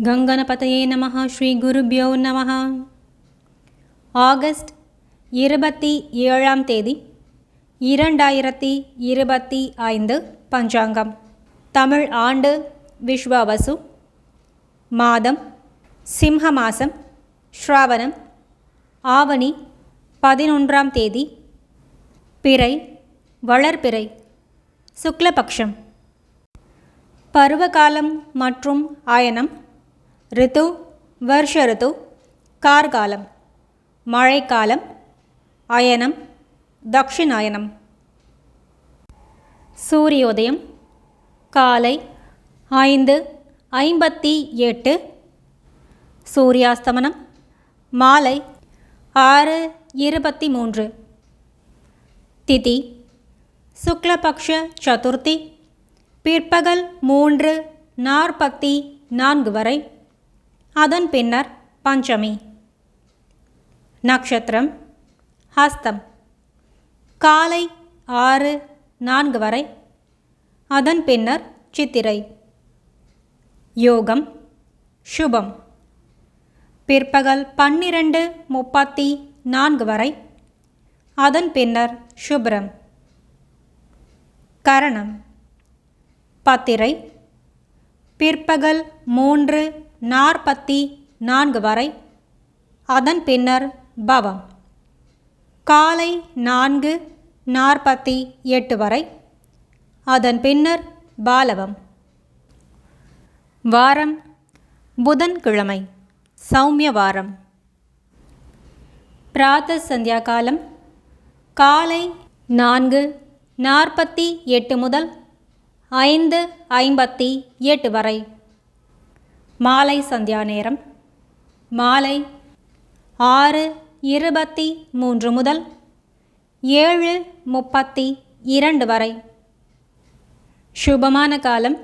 கங்கனபதையே நம ஸ்ரீ குருபியோ நம ஆகஸ்ட் இருபத்தி ஏழாம் தேதி இரண்டாயிரத்தி இருபத்தி ஐந்து பஞ்சாங்கம். தமிழ் ஆண்டு விஸ்வாவசு மாதம் சிம்ஹ மாசம் ஸ்ராவணம் ஆவணி பதினொன்றாம் தேதி பிறை வளர்பிறை சுக்லபக்ஷம். பருவகாலம் மற்றும் ஆயனம் ரித்து வருஷ ரித்து கார்காலம் மழைக்காலம் அயனம் தக்ஷிணாயனம் சூரியோதயம் காலை ஐந்து ஐம்பத்தி எட்டு சூரியாஸ்தமனம் மாலை ஆறு இருபத்தி மூன்று திதி சுக்லபக்ஷ சதுர்த்தி பிற்பகல் மூன்று நாற்பத்தி நான்கு வரை அதன் பின்னர் பஞ்சமி. நக்ஷத்திரம் ஹஸ்தம். காலை ஆறு நான்கு வரை. அதன் பின்னர் சித்திரை. யோகம் சுபம். பிற்பகல் பன்னிரண்டு முப்பத்தி நான்கு வரை. அதன் பின்னர் சுப்ரம். கரணம். பத்திரை. பிற்பகல் மூன்று நாற்பத்தி நான்கு வரை. அதன் பின்னர் பவம். காலை நான்கு நாற்பத்தி எட்டு வரை. அதன் பின்னர் பாலவம். வாரம். புதன்கிழமை. சௌமிய வாரம். பிராத்த சந்தியா காலம். காலை நான்கு நாற்பத்தி எட்டு முதல் ஐந்து ஐம்பத்தி எட்டு வரை. மாலை சந்தியா நேரம். மாலை ஆறு இருபத்தி மூன்று முதல் ஏழு முப்பத்தி இரண்டு வரை. சுபமான காலம்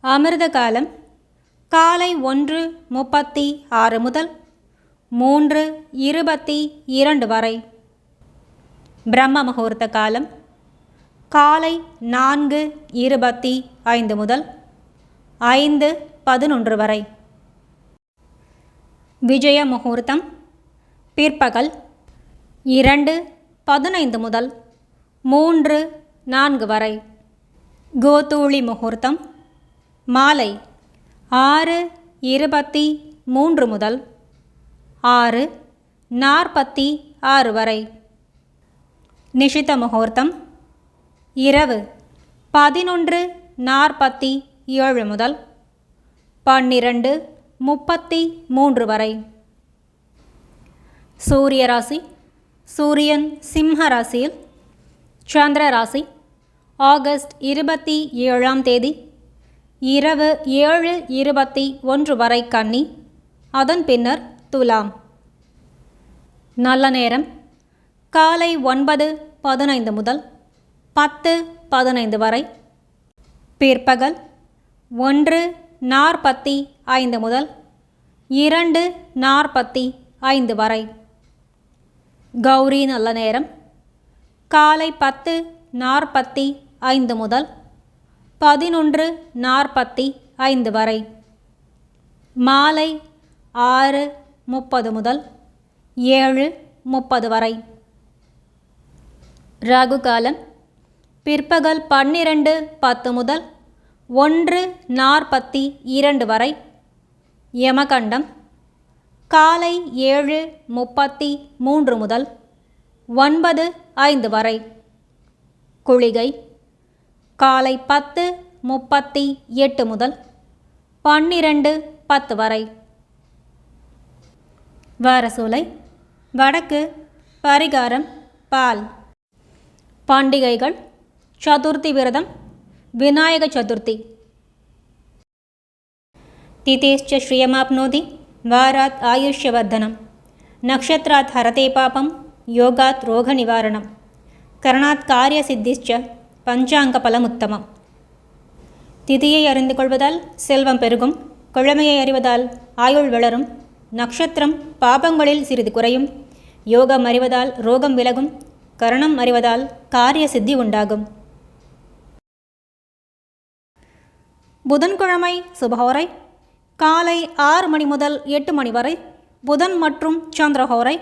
அமிர்த காலம் காலை ஒன்று முப்பத்தி ஆறு முதல் மூன்று இருபத்தி இரண்டு வரை. பிரம்ம முகூர்த்த காலம் காலை நான்கு இருபத்தி ஐந்து முதல் ஐந்து பதினொன்று வரை. விஜய முகூர்த்தம் பிற்பகல் இரண்டு பதினைந்து முதல் மூன்று நான்கு வரை. கோதூளி முகூர்த்தம் மாலை ஆறு இருபத்தி மூன்று முதல் ஆறு நாற்பத்தி ஆறு வரை. நிஷித முகூர்த்தம் இரவு பதினொன்று நாற்பத்தி ஏழு முதல் பன்னிரண்டு முப்பத்தி மூன்று வரை. சூரிய ராசி சூரியன் சிம்ஹ ராசியில் சந்திர ராசி ஆகஸ்ட் இருபத்தி ஏழாம் தேதி இரவு ஏழு இருபத்தி ஒன்று வரை கன்னி அதன் பின்னர் துலாம். நல்ல நேரம் காலை ஒன்பது பதினைந்து முதல் பத்து பதினைந்து வரை. பிற்பகல் ஒன்று நாற்பத்தி ஐந்து முதல் இரண்டு நாற்பத்தி ஐந்து வரை. கௌரி நல்ல நேரம். காலை பத்து நாற்பத்தி ஐந்து முதல் பதினொன்று நாற்பத்தி ஐந்து வரை. மாலை ஆறு முப்பது முதல் ஏழு முப்பது வரை. ராகு காலம் பிற்பகல் பன்னிரண்டு பத்து முதல் ஒன்று நாற்பத்தி இரண்டு வரை. யமகண்டம். காலை ஏழு முப்பத்தி மூன்று முதல் ஒன்பது ஐந்து வரை. குளிகை. காலை பத்து முப்பத்தி எட்டு முதல் பன்னிரண்டு பத்து வரை. வாரசூலை. வடக்கு. பரிகாரம். பால். பண்டிகைகள். சதுர்த்தி விரதம். వినాయక చతుర్థి తిథేశ్చ శ్రియమాప్నోతి వారాత్ ఆయుష్యవర్ధనం నక్షత్రాత్ ஹரதே பாபம் யோகாத் ரோக நிவாரணம் கரணாத் காரிய சித்திச்ச பஞ்சாங்க பலம் உத்தமம் திதியை அறிந்து கொள்வதால் செல்வம் பெருகும் குழமையை அறிவதால் ஆயுள் வளரும் நட்சத்திரம் பாபங்களில் சிறிது குறையும் யோகம் அறிவதால் ரோகம் விலகும் கரணம் அறிவதால் காரிய சித்தி உண்டாகும். புதன்கிழமை சுபஹோரை காலை ஆறு மணி முதல் எட்டு மணி வரை புதன் மற்றும் சந்திரஹோரை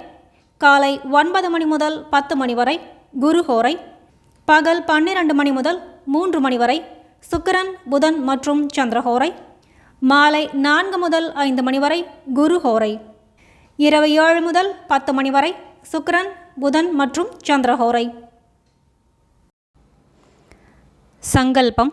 காலை ஒன்பது மணி முதல் பத்து மணி வரை குருஹோரை பகல் பன்னிரண்டு மணி முதல் மூன்று மணி வரை சுக்கரன் புதன் மற்றும் சந்திரஹோரை மாலை நான்கு முதல் ஐந்து மணி வரை குருஹோரை இரவு ஏழு முதல் பத்து மணி வரை சுக்கரன் புதன் மற்றும் சந்திரஹோரை. சங்கல்பம்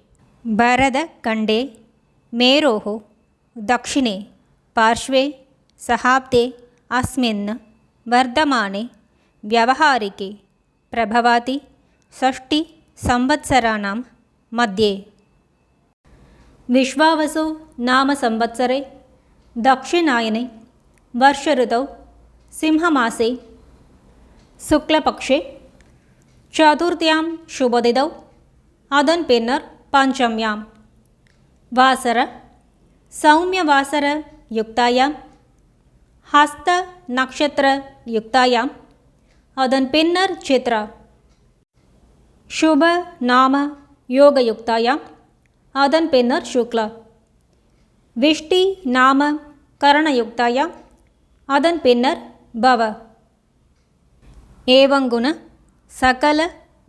ಬರದ ಕಂಡೆ ಮೇರೋः दक्षिणे पार्श्वे सहाब्दे अस्मिन् वर्धमाने व्यवहारिके प्रभवाति षष्टिसंवत्सराणां मध्ये विश्वावसो नाम संवत्सरे दक्षिणायने वर्षऋतौ सिंहमासे शुक्लपक्षे चतुर्थ्यां शुभदिदौ अदन् पिन्नर् பஞ்சம்யாம் வாசர சௌமியவாசர யுக்தாயாம் ஹஸ்த நக்ஷத்திர யுக்தாயாம் அதன் பின்னர் சித்ரா। சுப நாம யோகயுக்தாயாம் அதன் பின்னர் சுக்லா விஷ்டி நாம கரணயுக்தாயாம் அதன் பின்னர் பவ। ஏவங்குண சகல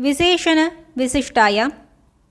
விசேஷண விசிஷ்டாயாம்